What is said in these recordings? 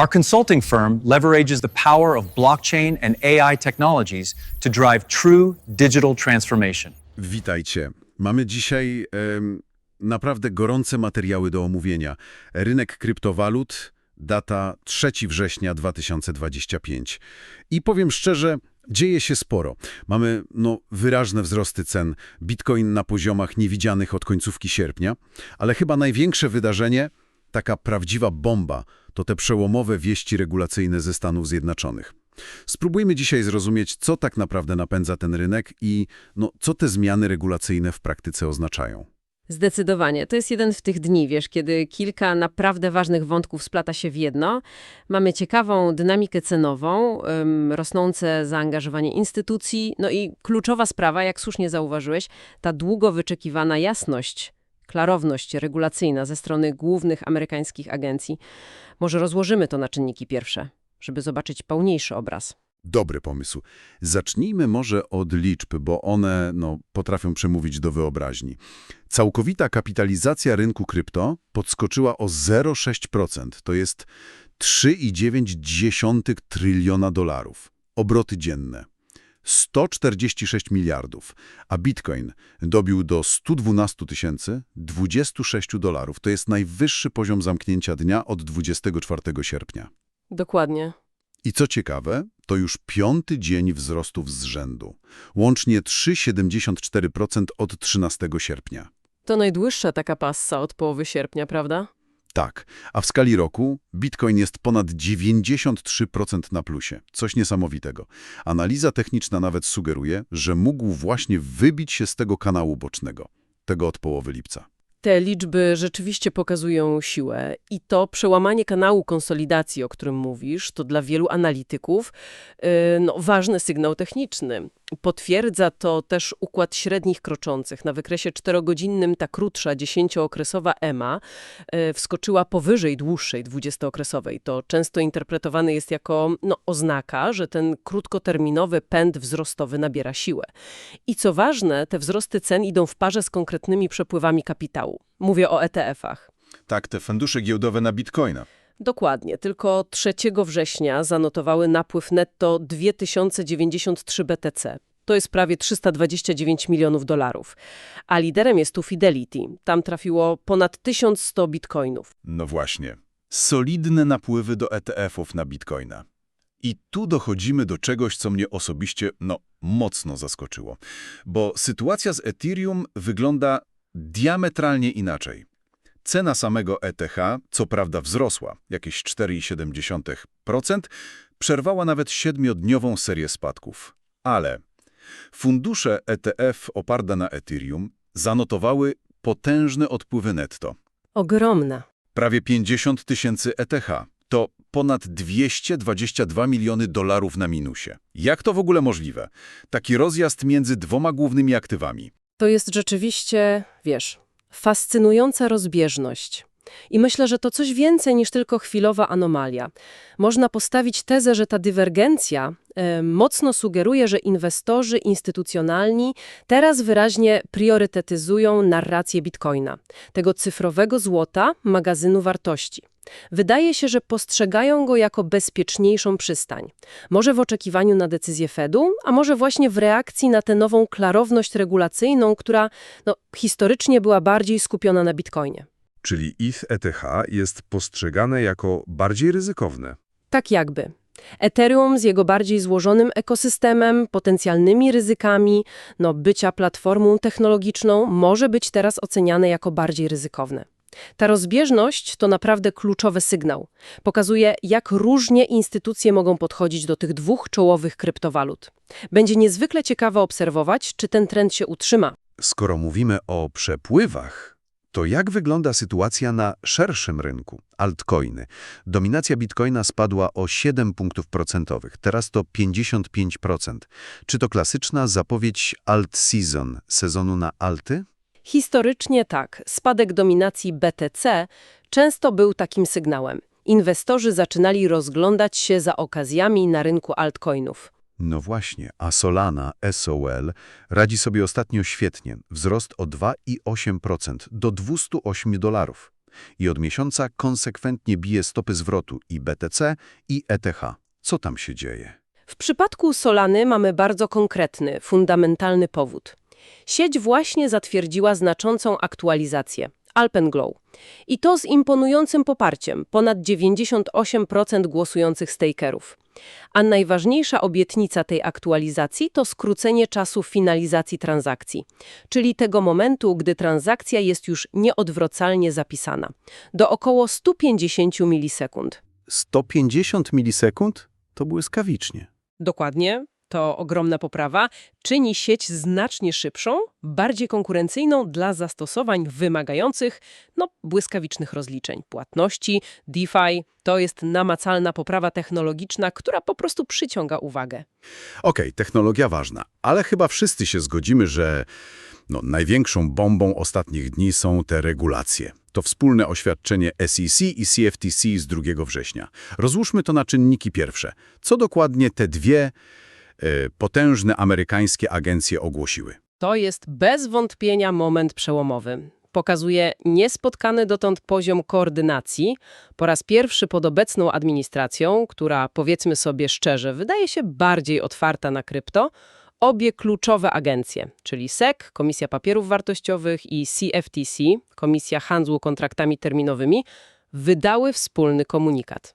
Our consulting firm leverages the power of blockchain and AI technologies to drive true digital transformation. Witajcie. Mamy dzisiaj naprawdę gorące materiały do omówienia. Rynek kryptowalut, data 3 września 2025. I powiem szczerze, dzieje się sporo. Mamy no, wyraźne wzrosty cen, bitcoin na poziomach niewidzianych od końcówki sierpnia, ale chyba największe wydarzenie, taka prawdziwa bomba, to te przełomowe wieści regulacyjne ze Stanów Zjednoczonych. Spróbujmy dzisiaj zrozumieć, co tak naprawdę napędza ten rynek i no, co te zmiany regulacyjne w praktyce oznaczają. Zdecydowanie. To jest jeden z tych dni, wiesz, kiedy kilka naprawdę ważnych wątków splata się w jedno. Mamy ciekawą dynamikę cenową, ym, rosnące zaangażowanie instytucji, no i kluczowa sprawa, jak słusznie zauważyłeś, ta długo wyczekiwana jasność, klarowność regulacyjna ze strony głównych amerykańskich agencji. Może rozłożymy to na czynniki pierwsze, żeby zobaczyć pełniejszy obraz. Dobry pomysł. Zacznijmy może od liczb, bo one no, potrafią przemówić do wyobraźni. Całkowita kapitalizacja rynku krypto podskoczyła o 0,6%, to jest 3,9 tryliona dolarów. Obroty dzienne 146 miliardów, a bitcoin dobił do 112 tysięcy 26 dolarów. To jest najwyższy poziom zamknięcia dnia od 24 sierpnia. Dokładnie. I co ciekawe, to już piąty dzień wzrostów z rzędu. Łącznie 3,74% od 13 sierpnia. To najdłuższa taka passa od połowy sierpnia, prawda? Tak, a w skali roku Bitcoin jest ponad 93% na plusie. Coś niesamowitego. Analiza techniczna nawet sugeruje, że mógł właśnie wybić się z tego kanału bocznego, tego od połowy lipca. Te liczby rzeczywiście pokazują siłę i to przełamanie kanału konsolidacji, o którym mówisz, to dla wielu analityków yy, no, ważny sygnał techniczny. Potwierdza to też układ średnich kroczących. Na wykresie czterogodzinnym ta krótsza, dziesięciookresowa EMA yy, wskoczyła powyżej dłuższej, dwudziestookresowej. To często interpretowane jest jako no, oznaka, że ten krótkoterminowy pęd wzrostowy nabiera siłę. I co ważne, te wzrosty cen idą w parze z konkretnymi przepływami kapitału. Mówię o ETF-ach. Tak, te fundusze giełdowe na Bitcoina. Dokładnie, tylko 3 września zanotowały napływ netto 2093 BTC. To jest prawie 329 milionów dolarów. A liderem jest tu Fidelity. Tam trafiło ponad 1100 bitcoinów. No właśnie. Solidne napływy do ETF-ów na Bitcoina. I tu dochodzimy do czegoś, co mnie osobiście, no, mocno zaskoczyło. Bo sytuacja z Ethereum wygląda diametralnie inaczej. Cena samego ETH, co prawda wzrosła, jakieś 4,7%, przerwała nawet siedmiodniową serię spadków. Ale fundusze ETF oparte na Ethereum zanotowały potężne odpływy netto. Ogromna. Prawie 50 tysięcy ETH. To ponad 222 miliony dolarów na minusie. Jak to w ogóle możliwe? Taki rozjazd między dwoma głównymi aktywami. To jest rzeczywiście, wiesz, fascynująca rozbieżność. I myślę, że to coś więcej niż tylko chwilowa anomalia. Można postawić tezę, że ta dywergencja e, mocno sugeruje, że inwestorzy instytucjonalni teraz wyraźnie priorytetyzują narrację bitcoina, tego cyfrowego złota, magazynu wartości. Wydaje się, że postrzegają go jako bezpieczniejszą przystań. Może w oczekiwaniu na decyzję Fedu, a może właśnie w reakcji na tę nową klarowność regulacyjną, która no, historycznie była bardziej skupiona na bitcoinie. Czyli ich ETH jest postrzegane jako bardziej ryzykowne. Tak jakby. Ethereum z jego bardziej złożonym ekosystemem, potencjalnymi ryzykami, no bycia platformą technologiczną może być teraz oceniane jako bardziej ryzykowne. Ta rozbieżność to naprawdę kluczowy sygnał. Pokazuje, jak różnie instytucje mogą podchodzić do tych dwóch czołowych kryptowalut. Będzie niezwykle ciekawe obserwować, czy ten trend się utrzyma. Skoro mówimy o przepływach, to jak wygląda sytuacja na szerszym rynku? Altcoiny. Dominacja bitcoina spadła o 7 punktów procentowych, teraz to 55%. Czy to klasyczna zapowiedź alt season, sezonu na alty? Historycznie tak, spadek dominacji BTC często był takim sygnałem. Inwestorzy zaczynali rozglądać się za okazjami na rynku altcoinów. No właśnie, a Solana, SOL, radzi sobie ostatnio świetnie. Wzrost o 2,8% do 208 dolarów. I od miesiąca konsekwentnie bije stopy zwrotu i BTC, i ETH. Co tam się dzieje? W przypadku Solany mamy bardzo konkretny, fundamentalny powód. Sieć właśnie zatwierdziła znaczącą aktualizację Alpenglow. I to z imponującym poparciem, ponad 98% głosujących stakerów. A najważniejsza obietnica tej aktualizacji to skrócenie czasu finalizacji transakcji, czyli tego momentu, gdy transakcja jest już nieodwracalnie zapisana, do około 150 milisekund. 150 milisekund? To błyskawicznie. Dokładnie, to ogromna poprawa, czyni sieć znacznie szybszą, bardziej konkurencyjną dla zastosowań wymagających no, błyskawicznych rozliczeń. Płatności, DeFi to jest namacalna poprawa technologiczna, która po prostu przyciąga uwagę. Okej, technologia ważna, ale chyba wszyscy się zgodzimy, że no, największą bombą ostatnich dni są te regulacje. To wspólne oświadczenie SEC i CFTC z 2 września. Rozłóżmy to na czynniki pierwsze. Co dokładnie te dwie potężne amerykańskie agencje ogłosiły? To jest bez wątpienia moment przełomowy. Pokazuje niespotkany dotąd poziom koordynacji. Po raz pierwszy pod obecną administracją, która powiedzmy sobie szczerze, wydaje się bardziej otwarta na krypto, obie kluczowe agencje, czyli SEC, Komisja Papierów Wartościowych i CFTC, Komisja Handlu Kontraktami Terminowymi, wydały wspólny komunikat.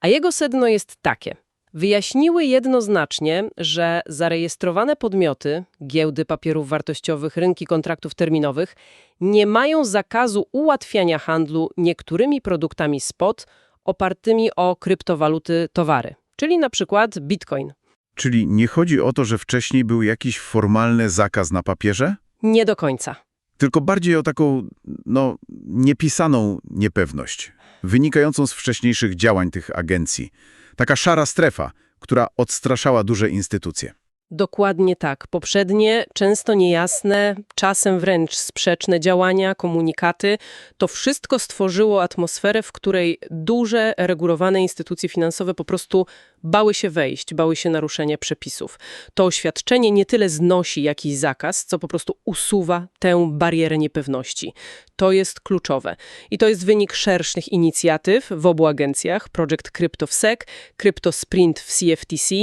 A jego sedno jest takie. Wyjaśniły jednoznacznie, że zarejestrowane podmioty, giełdy papierów wartościowych, rynki kontraktów terminowych, nie mają zakazu ułatwiania handlu niektórymi produktami spot opartymi o kryptowaluty towary, czyli na przykład bitcoin. Czyli nie chodzi o to, że wcześniej był jakiś formalny zakaz na papierze? Nie do końca. tylko bardziej o taką, no, niepisaną niepewność, wynikającą z wcześniejszych działań tych agencji. Taka szara strefa, która odstraszała duże instytucje. Dokładnie tak. Poprzednie, często niejasne, czasem wręcz sprzeczne działania, komunikaty, to wszystko stworzyło atmosferę, w której duże, regulowane instytucje finansowe po prostu bały się wejść, bały się naruszenia przepisów. To oświadczenie nie tyle znosi jakiś zakaz, co po prostu usuwa tę barierę niepewności. To jest kluczowe. I to jest wynik szerszych inicjatyw w obu agencjach, Project Crypto w SEC, Crypto Sprint w CFTC,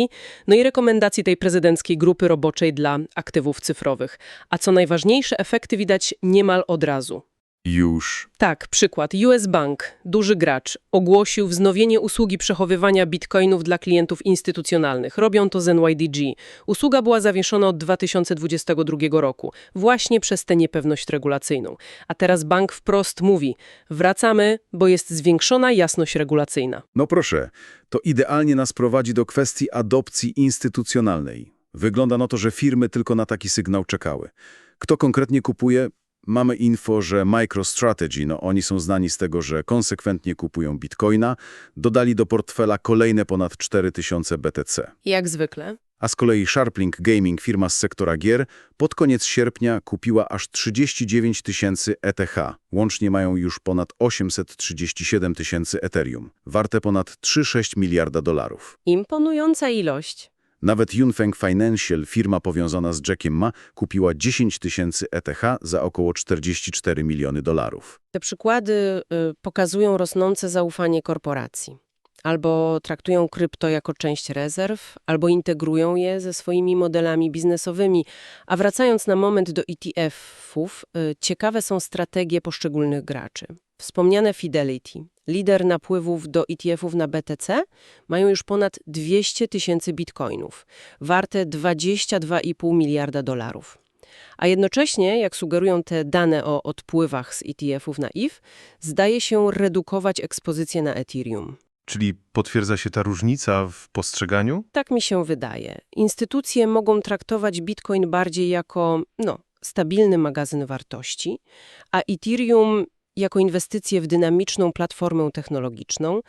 no i rekomendacji tej prezydenckiej grupy roboczej dla aktywów cyfrowych. A co najważniejsze, efekty widać niemal od razu. Już. Tak, przykład. US Bank, duży gracz, ogłosił wznowienie usługi przechowywania bitcoinów dla klientów instytucjonalnych. Robią to z NYDG. Usługa była zawieszona od 2022 roku, właśnie przez tę niepewność regulacyjną. A teraz bank wprost mówi, wracamy, bo jest zwiększona jasność regulacyjna. No proszę, to idealnie nas prowadzi do kwestii adopcji instytucjonalnej. Wygląda na to, że firmy tylko na taki sygnał czekały. Kto konkretnie kupuje? Mamy info, że MicroStrategy, no oni są znani z tego, że konsekwentnie kupują bitcoina, dodali do portfela kolejne ponad 4000 BTC. Jak zwykle. A z kolei Sharplink Gaming, firma z sektora gier, pod koniec sierpnia kupiła aż 39 tysięcy ETH. Łącznie mają już ponad 837 tysięcy Ethereum, warte ponad 3,6 miliarda dolarów. Imponująca ilość. Nawet Yunfeng Financial, firma powiązana z Jackiem Ma, kupiła 10 tysięcy ETH za około 44 miliony dolarów. Te przykłady y, pokazują rosnące zaufanie korporacji. Albo traktują krypto jako część rezerw, albo integrują je ze swoimi modelami biznesowymi. A wracając na moment do ETF-ów, y, ciekawe są strategie poszczególnych graczy. Wspomniane Fidelity, lider napływów do ETF-ów na BTC, mają już ponad 200 tysięcy bitcoinów, warte 22,5 miliarda dolarów. A jednocześnie, jak sugerują te dane o odpływach z ETF-ów na IF, zdaje się redukować ekspozycję na Ethereum. Czyli potwierdza się ta różnica w postrzeganiu? Tak mi się wydaje. Instytucje mogą traktować Bitcoin bardziej jako, no, stabilny magazyn wartości, a Ethereum jako inwestycję w dynamiczną platformę technologiczną,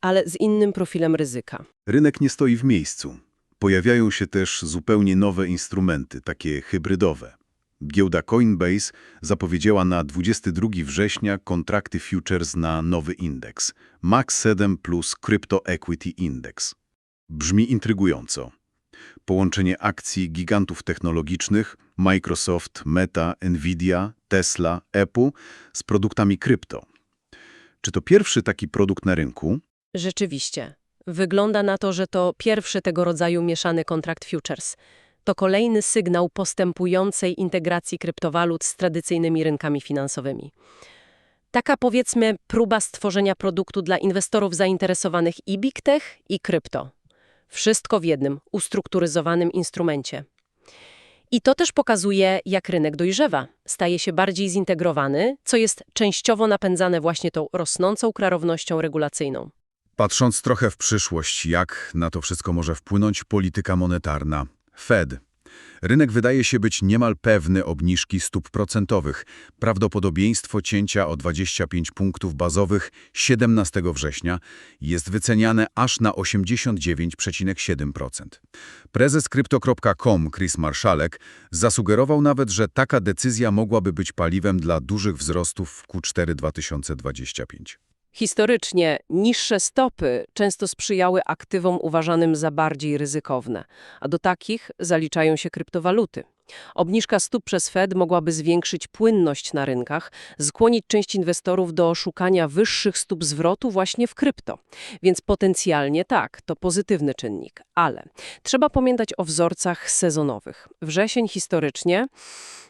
ale z innym profilem ryzyka. Rynek nie stoi w miejscu. Pojawiają się też zupełnie nowe instrumenty, takie hybrydowe. Giełda Coinbase zapowiedziała na 22 września kontrakty futures na nowy indeks MAX 7 plus Crypto Equity Index. Brzmi intrygująco. Połączenie akcji gigantów technologicznych Microsoft, Meta, Nvidia, Tesla, Apple z produktami krypto. Czy to pierwszy taki produkt na rynku? Rzeczywiście. Wygląda na to, że to pierwszy tego rodzaju mieszany kontrakt futures. To kolejny sygnał postępującej integracji kryptowalut z tradycyjnymi rynkami finansowymi. Taka powiedzmy próba stworzenia produktu dla inwestorów zainteresowanych i big tech, i krypto. Wszystko w jednym, ustrukturyzowanym instrumencie. I to też pokazuje, jak rynek dojrzewa. Staje się bardziej zintegrowany, co jest częściowo napędzane właśnie tą rosnącą klarownością regulacyjną. Patrząc trochę w przyszłość, jak na to wszystko może wpłynąć polityka monetarna? Fed. Rynek wydaje się być niemal pewny obniżki stóp procentowych. Prawdopodobieństwo cięcia o 25 punktów bazowych 17 września jest wyceniane aż na 89,7%. Prezes Crypto.com Chris Marszalek zasugerował nawet, że taka decyzja mogłaby być paliwem dla dużych wzrostów w Q4 2025. Historycznie niższe stopy często sprzyjały aktywom uważanym za bardziej ryzykowne, a do takich zaliczają się kryptowaluty. Obniżka stóp przez Fed mogłaby zwiększyć płynność na rynkach, skłonić część inwestorów do szukania wyższych stóp zwrotu właśnie w krypto. Więc potencjalnie tak, to pozytywny czynnik, ale trzeba pamiętać o wzorcach sezonowych. Wrzesień historycznie,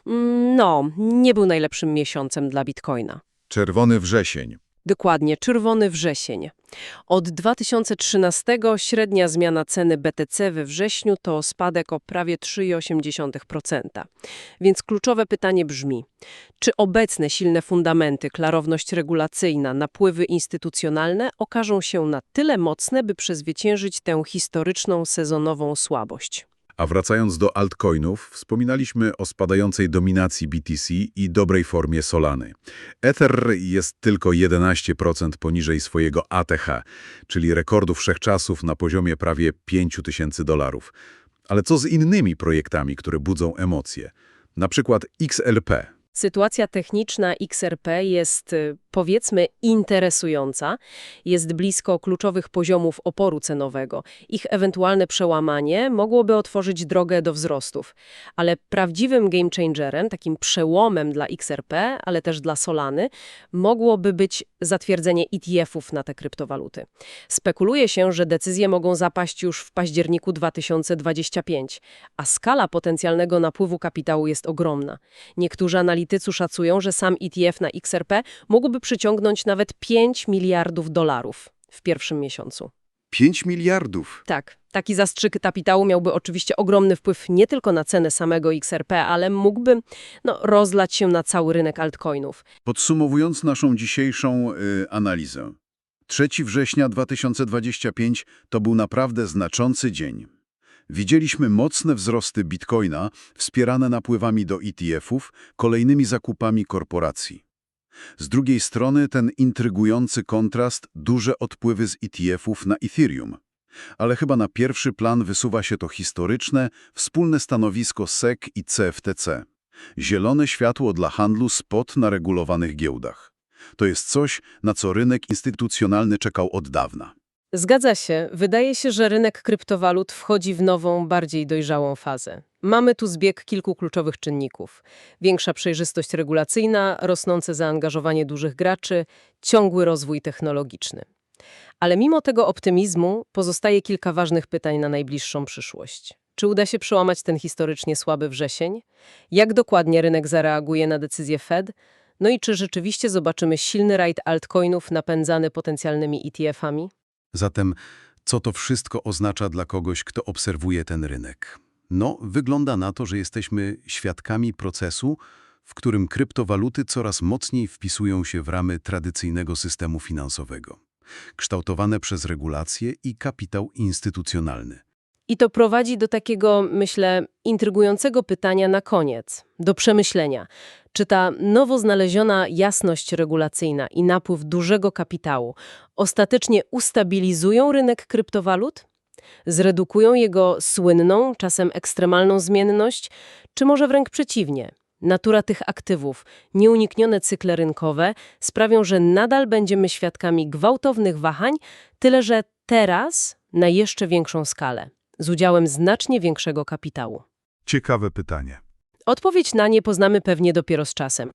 mm, no, nie był najlepszym miesiącem dla Bitcoina. Czerwony wrzesień. Dokładnie, czerwony wrzesień. Od 2013 średnia zmiana ceny BTC we wrześniu to spadek o prawie 3,8%. Więc kluczowe pytanie brzmi, czy obecne silne fundamenty, klarowność regulacyjna, napływy instytucjonalne okażą się na tyle mocne, by przezwyciężyć tę historyczną sezonową słabość? A wracając do altcoinów, wspominaliśmy o spadającej dominacji BTC i dobrej formie Solany. Ether jest tylko 11% poniżej swojego ATH, czyli rekordu wszechczasów na poziomie prawie 5000 dolarów. Ale co z innymi projektami, które budzą emocje? Na przykład XLP. Sytuacja techniczna XRP jest, y, powiedzmy, interesująca. Jest blisko kluczowych poziomów oporu cenowego. Ich ewentualne przełamanie mogłoby otworzyć drogę do wzrostów. Ale prawdziwym game changerem, takim przełomem dla XRP, ale też dla Solany, mogłoby być zatwierdzenie ETF-ów na te kryptowaluty. Spekuluje się, że decyzje mogą zapaść już w październiku 2025, a skala potencjalnego napływu kapitału jest ogromna. Niektórzy analitycy szacują, że sam ETF na XRP mógłby przyciągnąć nawet 5 miliardów dolarów w pierwszym miesiącu. 5 miliardów. Tak, taki zastrzyk kapitału miałby oczywiście ogromny wpływ nie tylko na cenę samego XRP, ale mógłby no, rozlać się na cały rynek altcoinów. Podsumowując naszą dzisiejszą y, analizę. 3 września 2025 to był naprawdę znaczący dzień. Widzieliśmy mocne wzrosty bitcoina wspierane napływami do ETF-ów, kolejnymi zakupami korporacji. Z drugiej strony ten intrygujący kontrast, duże odpływy z ETF-ów na Ethereum. Ale chyba na pierwszy plan wysuwa się to historyczne, wspólne stanowisko SEC i CFTC. Zielone światło dla handlu spot na regulowanych giełdach. To jest coś, na co rynek instytucjonalny czekał od dawna. Zgadza się. Wydaje się, że rynek kryptowalut wchodzi w nową, bardziej dojrzałą fazę. Mamy tu zbieg kilku kluczowych czynników. Większa przejrzystość regulacyjna, rosnące zaangażowanie dużych graczy, ciągły rozwój technologiczny. Ale mimo tego optymizmu pozostaje kilka ważnych pytań na najbliższą przyszłość. Czy uda się przełamać ten historycznie słaby wrzesień? Jak dokładnie rynek zareaguje na decyzję Fed? No i czy rzeczywiście zobaczymy silny rajd altcoinów napędzany potencjalnymi ETF-ami? Zatem, co to wszystko oznacza dla kogoś, kto obserwuje ten rynek? No, wygląda na to, że jesteśmy świadkami procesu, w którym kryptowaluty coraz mocniej wpisują się w ramy tradycyjnego systemu finansowego, kształtowane przez regulacje i kapitał instytucjonalny. I to prowadzi do takiego, myślę, intrygującego pytania na koniec, do przemyślenia. Czy ta nowo znaleziona jasność regulacyjna i napływ dużego kapitału ostatecznie ustabilizują rynek kryptowalut? Zredukują jego słynną, czasem ekstremalną zmienność? Czy może wręcz przeciwnie? Natura tych aktywów, nieuniknione cykle rynkowe sprawią, że nadal będziemy świadkami gwałtownych wahań, tyle że teraz na jeszcze większą skalę z udziałem znacznie większego kapitału. Ciekawe pytanie. Odpowiedź na nie poznamy pewnie dopiero z czasem.